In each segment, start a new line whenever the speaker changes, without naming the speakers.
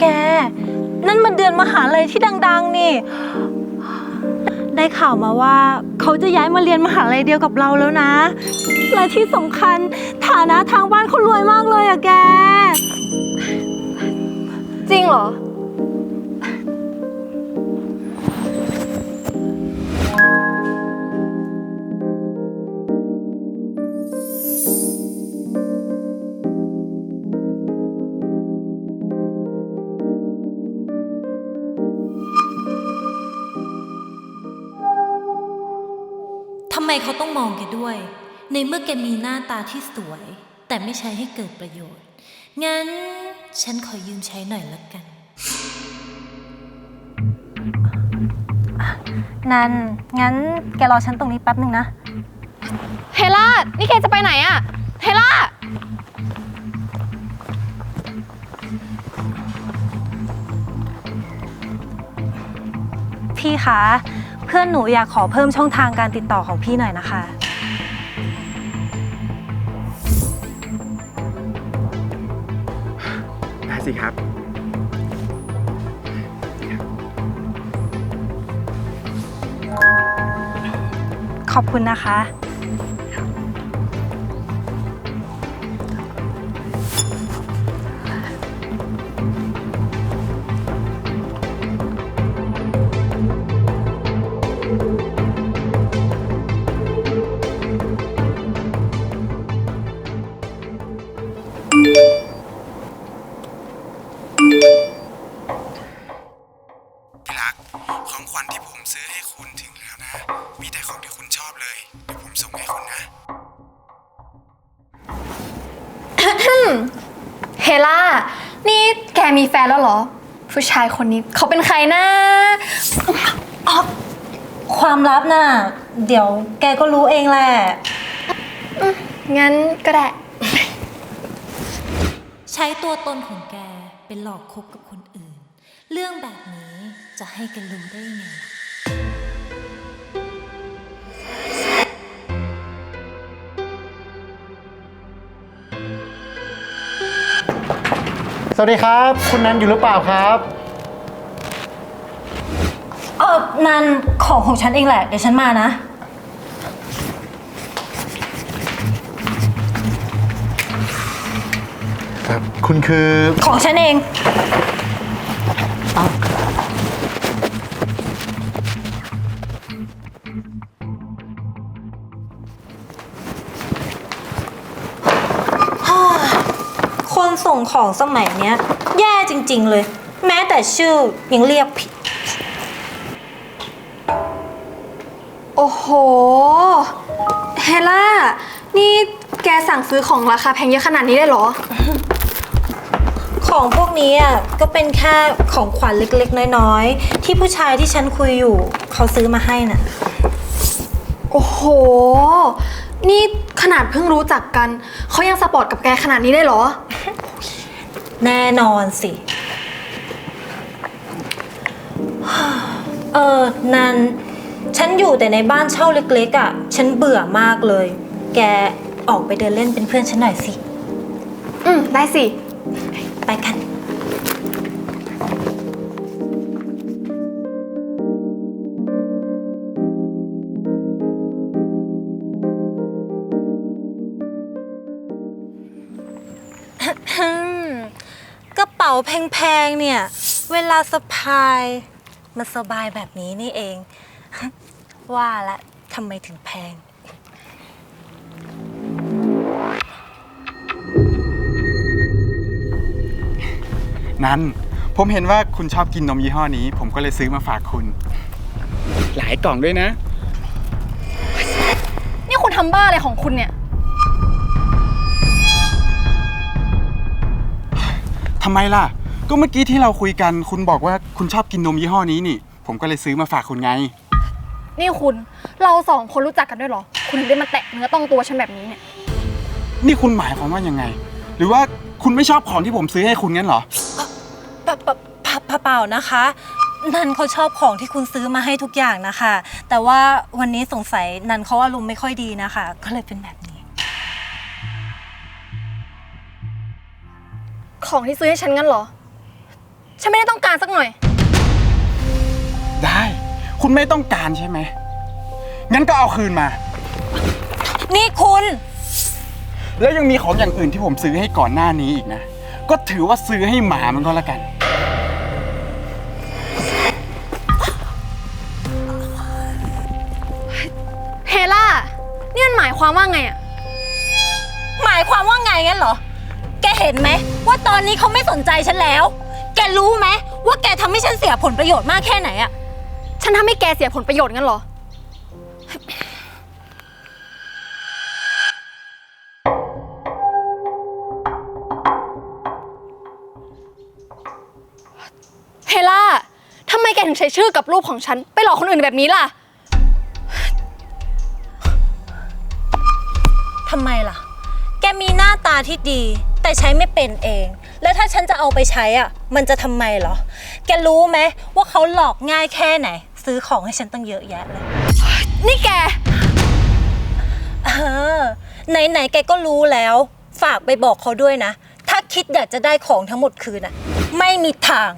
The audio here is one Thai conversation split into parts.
แก นั่นมันเดือนมหาลัยที่ดัง ๆ นี่ ได้ข่าวมาว่าเขาจะย้ายมาเรียนมหาลัยเดียวกับเราแล้วนะ และที่สำคัญฐานะทางบ้านเขารวยมากเลยอะแก
จริงเหรอ
เขาต้องมองแกด้วย ในเมื่อแกมีหน้าตาที่สวย แต่ไม่ใช้ให้เกิดประโยชน์ งั้นฉันขอยืมใช้หน่อยละกัน
นัน งั้นแกรอฉันตรงนี้แป๊บหนึ่งนะ
เฮล่า นี่แกจะไปไหนอะเฮล่า
พี่คะเพื่อนหนูอยากขอเพิ่มช่องทางการติดต่อของพี่หน่อยนะคะ
ได้สิครับ
ขอบคุณนะคะ
ผู้ชา
ยคนนี้เขาเป็นใครนะ
ความลับน่ะ เดี๋ยวแกก็รู้เองแหละ
งั้นก็ได้
ใช้ตัวตนของแกเป็นหลอกคบกับคนอื่น เรื่องแบบนี้จะให้แกันรู้ได้ยังไง
สวัสดีครับ คุณนันอยู่หรือเปล่าครับ
เออนันของของฉันเองแหละ เดี๋ยวฉันมานะ
ครับ คุณคือ
ของฉันเอง ส่งของสมัยเนี้ย แย่จริง ๆ เลย แม้แต่ชื่อยังเรียกผิด
โอ้โห เฮล่า นี่แกสั่งซื้อของราคาแพงเยอะขนาดนี้ได้เหรอ
ของพวกนี้อะก็เป็นแค่ของขวัญเล็กๆ น้อยๆ ที่ผู้ชายที่ฉันคุยอยู่ เขาซื้อมาให้น่ะ
โอ้โห นี่ ขนาดเพิ่งรู้จักกัน เขายังสปอร์ตกับแกขนาดนี้ได้เหรอ
แน่นอนสิ เออนัน ฉันอยู่แต่ในบ้านเช่าเล็กๆอะ ฉันเบื่อมากเลย แกออกไปเดินเล่นเป็นเพื่อนฉันหน่อยสิ
อืม ได้สิ
ไปกัน ป๋าแพงๆเนี่ย เวลาสะพาย มันสบายแบบนี้นี่เอง ว่าละทำไมถึงแพง
นั้น ผมเห็นว่าคุณชอบกินนมยี่ห้อนี้ ผมก็เลยซื้อมาฝากคุณ หลายกล่องด้วยนะ
นี่คุณทำบ้าอะไรของคุณเนี่ย
ทำไมล่ะ ก็เมื่อกี้ที่เราคุยกัน คุณบอกว่าคุณชอบกินนมยี่ห้อนี้นี่ ผมก็เลยซื้อมาฝากคุณไง
นี่คุณเราสองคนรู้จักกันด้วยเหรอ คุณถึงได้มาแตะเนื้อต้องตัวฉันแบบนี้เนี่ย
นี่คุณหมายความว่ายังไง หรือว่าคุณไม่ชอบของที่ผมซื้อให้คุณงั้นเหรอ
เปล่าเปล่าเปล่าเปล่านะคะ นันเขาชอบของที่คุณซื้อมาให้ทุกอย่างนะคะ แต่ว่าวันนี้สงสัยนันเขาอารมณ์ไม่ค่อยดีนะคะ ก็เลยเป็นแบบ
ของที่ซื้อให้ฉันงั้นเหรอ ฉันไม่ได้ต้องการสักหน่อย
ได้ คุณไม่ต้องการใช่ไหม งั้นก็เอาคืนมา
นี่คุณ
แล้วยังมีของอย่างอื่นที่ผมซื้อให้ก่อนหน้านี้อีกนะ ก็ถือว่าซื้อให้หมามันก็แล้วกัน
เฮล่า นี่มันหมายความว่าไงอะ
หมายความว่าไงงั้นเหรอแก เห็นไหมว่าตอนนี้เขาไม่สนใจฉันแล้ว แกรู้ไหมว่าแกทำให้ฉันเสียผลประโยชน์มากแค่ไหนอะ
ฉันทำให้แกเสียผลประโยชน์งั้นเหรอ เฮล่าทำไมแกถึงใช้ชื่อกับรูปของฉัน ไปหลอกคนอื่นแบบนี้ล่ะ
ทำไมล่ะ แกมีหน้าตาที่ดี แต่ใช้ไม่เป็นเอง แล้วถ้าฉันจะเอาไปใช้อะ มันจะทำไมเหรอ แกรู้ไหมว่าเขาหลอกง่ายแค่ไหน ซื้อของให้ฉันตั้งเยอะแยะเลย
นี่แก
เออ ไหนๆแกก็รู้แล้ว ฝากไปบอกเขาด้วยนะ ถ้าคิดอยากจะได้ของทั้งหมดคืนอะ ไม่มีทาง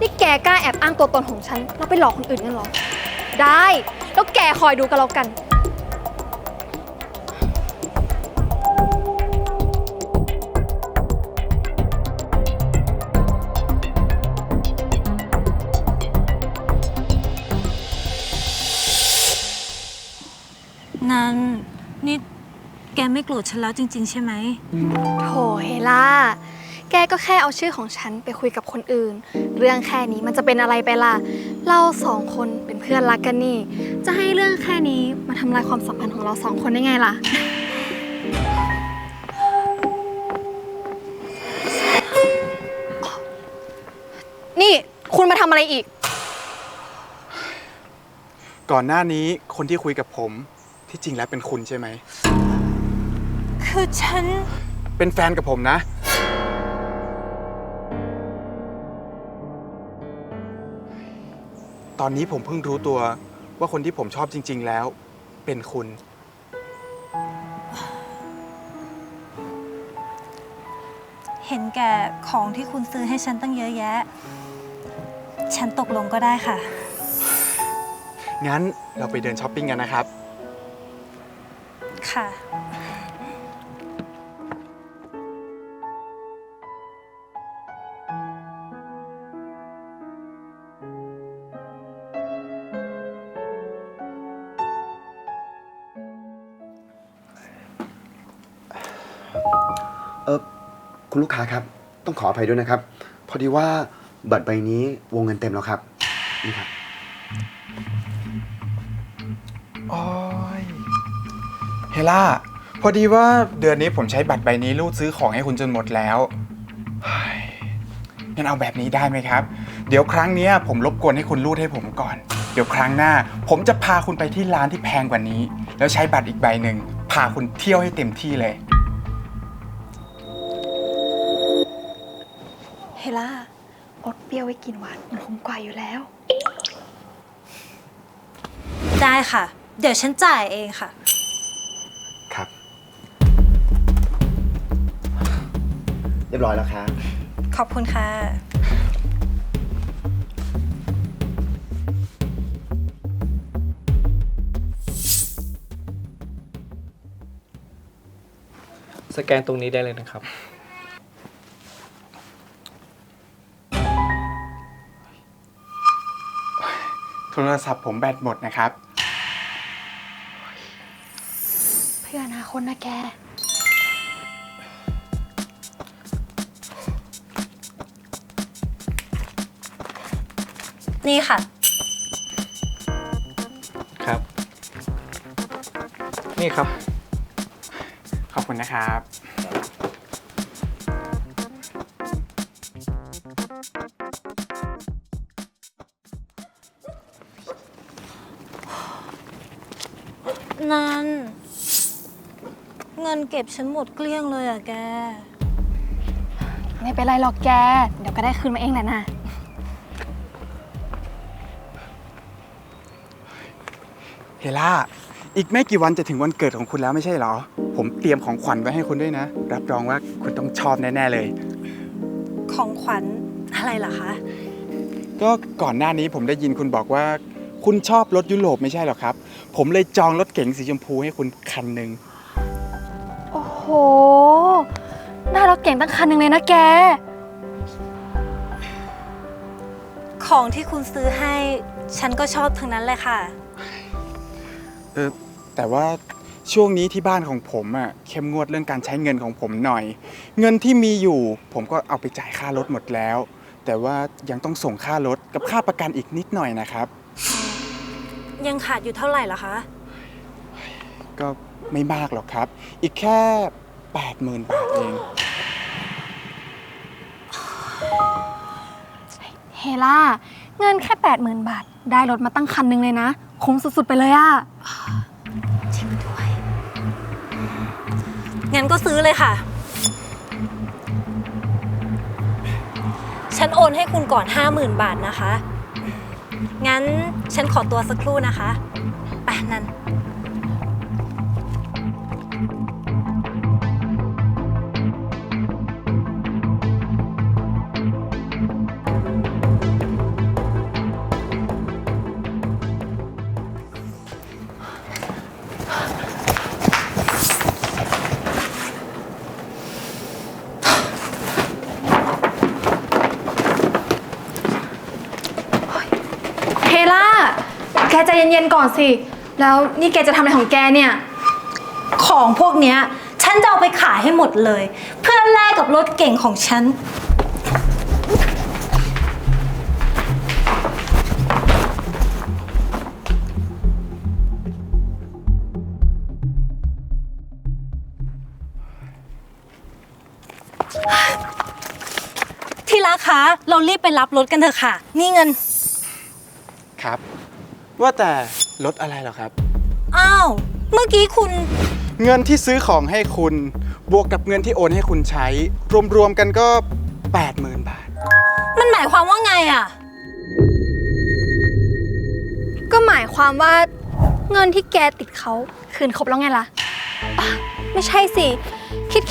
นี่แกกล้าแอบอ้างตัวตนของฉันแล้วไปหลอกคนอื่นกันเหรอ ได้ แล้วแกคอยดูกันแล้วกัน
นันนี่แกไม่โกรธฉันแล้วจริง ๆ ใช่ไหม
โถเฮล่า แกก็แค่เอาชื่อของฉันไปคุยกับคนอื่น เรื่องแค่นี้มันจะเป็นอะไรไปล่ะ เราสองคน เป็นเพื่อนรักกันนี่ จะให้เรื่องแค่นี้มาทำลายความสัมพันธ์ของเราสองคนได้ไงล่ะ นี่คุณมาทำอะไรอีก
ก่อนหน้านี้คนที่คุยกับผมที่จริงแล้วเป็นคุณใช่ไหม
คือฉัน
เป็นแฟนกับผมนะ ตอนนี้ผมเพิ่งรู้ตัวว่าคนที่ผมชอบจริง ๆ แล้ว เป็นคุณ
เห็นแก่ของที่คุณซื้อให้ฉันตั้งเยอะแยะ ฉันตกลงก็ได้ค่ะ
งั้นเราไปเดินช้อปปิ้งกันนะครับ
คุ
ณลูกค้าครับ ต้องขออภัยด้วยนะครับ พอดีว่าบัตรใบนี้วงเงินเต็มแล้วครับ นี่ครับ
โอ้ยเฮล่า พอดีว่าเดือนนี้ผมใช้บัตรใบนี้รูดซื้อของให้คุณจนหมดแล้วเฮ้ยงั้นเอาแบบนี้ได้ไหมครับ เดี๋ยวครั้งเนี้ยผมรบกวนให้คุณรูดให้ผมก่อน เดี๋ยวครั้งหน้า ผมจะพาคุณไปที่ร้านที่แพงกว่านี้ แล้วใช้บัตรอีกใบหนึ่งพาคุณเที่ยวให้เต็มที่เลย
ล่า อดเปรี้ยวไว้กินหวานมันคงกว่าอยู่แล้ว
ได้ค่ะ เดี๋ยวฉันจ่ายเองค่ะ
ครับ เรียบร้อยแล้วครับ
ขอบคุณค่ะ
สแกนตรงนี้ได้เลยนะครับ
โทรศัพท์ผมแบตหมดนะครับ
เพื่ออนาคตนะแก
นี่ค่ะ
ครับ นี่ครับ
ขอบคุณนะครับ
นันเงินเก็บฉันหมดเกลี้ยงเลยอะแก
ไม่เป็นไรหรอกแก เดี๋ยวก็ได้คืนมาเองแหละนะ
เฮล่า อีกไม่กี่วันจะถึงวันเกิดของคุณแล้วไม่ใช่เหรอ ผมเตรียมของขวัญไว้ให้คุณด้วยนะ รับรองว่าคุณต้องชอบแน่ ๆ เลย
ของขวัญอะไรล่ะคะ
ก็ก่อนหน้านี้ผมได้ยินคุณบอกว่า คุณชอบรถยุโรปไม่ใช่เหรอครับ ผมเลยจองรถเก๋งสีชมพูให้คุณคันหนึ่ง
โอ้โห ได้รถเก่งตั้งคันหนึ่งเลยนะแก
ของที่คุณซื้อให้ฉันก็ชอบทั้งนั้นเลยค่ะ
เออแต่ว่าช่วงนี้ที่บ้านของผมอะเข้มงวดเรื่องการใช้เงินของผมหน่อย เงินที่มีอยู่ ผมก็เอาไปจ่ายค่ารถหมดแล้ว แต่ว่ายังต้องส่งค่ารถกับค่าประกันอีกนิดหน่อยนะครับ
ยังขาดอยู่เท่าไหร่ล่ะคะ
ก็ไม่มากหรอกครับ อีกแค่ 80,000 บาทเอง
เฮล่าเงินแค่ 80,000 บาท ได้รถมาตั้งคันหนึ่งเลยนะ คุ้มสุดๆไปเลยอะ
จริงด้วย งั้นก็ซื้อเลยค่ะ ฉันโอนให้คุณก่อน 50,000 บาทนะคะ งั้นฉันขอตัวสักครู่นะคะ ไปนั่น
นๆก่อนสิ แล้วนี่แกจะทำอะไรของแกเนี่ย
ของพวกเนี้ย ฉันจะเอาไปขายให้หมดเลย เพื่อแลกกับรถเก่งของฉัน ที่รักคะ เรารีบไปรับรถกันเถอะค่ะ นี่เงิน
ครับ ว่าแต่รถอะไรเหรอครับ
อ้าว เมื่อกี้คุณ
เงินที่ซื้อของให้คุณ บวกกับเงินที่โอนให้คุณใช้ รวมๆกันก็ 80,000 บาท
มันหมายความว่าไงอะ
ก็หมายความว่าเงินที่แกติดเขาคืนครบแล้วไงล่ะอะ ไม่ใช่สิ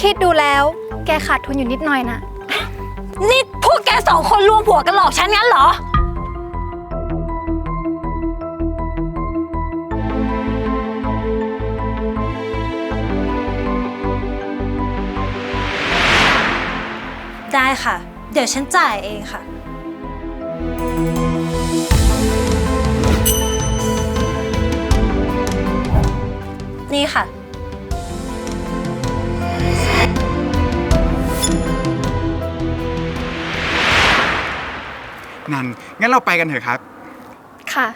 คิดๆดูแล้ว แกขาดทุนอยู่นิดหน่อยนะ
นี่พวกแกสองคนรวมหัวกันหลอกฉันงั้นเหรอ ค่ะ เดี๋ยวฉันจ่ายเองค่ะ นี่ค่ะ
นั่นงั้นเราไปกันเถอะครับ
ค่ะ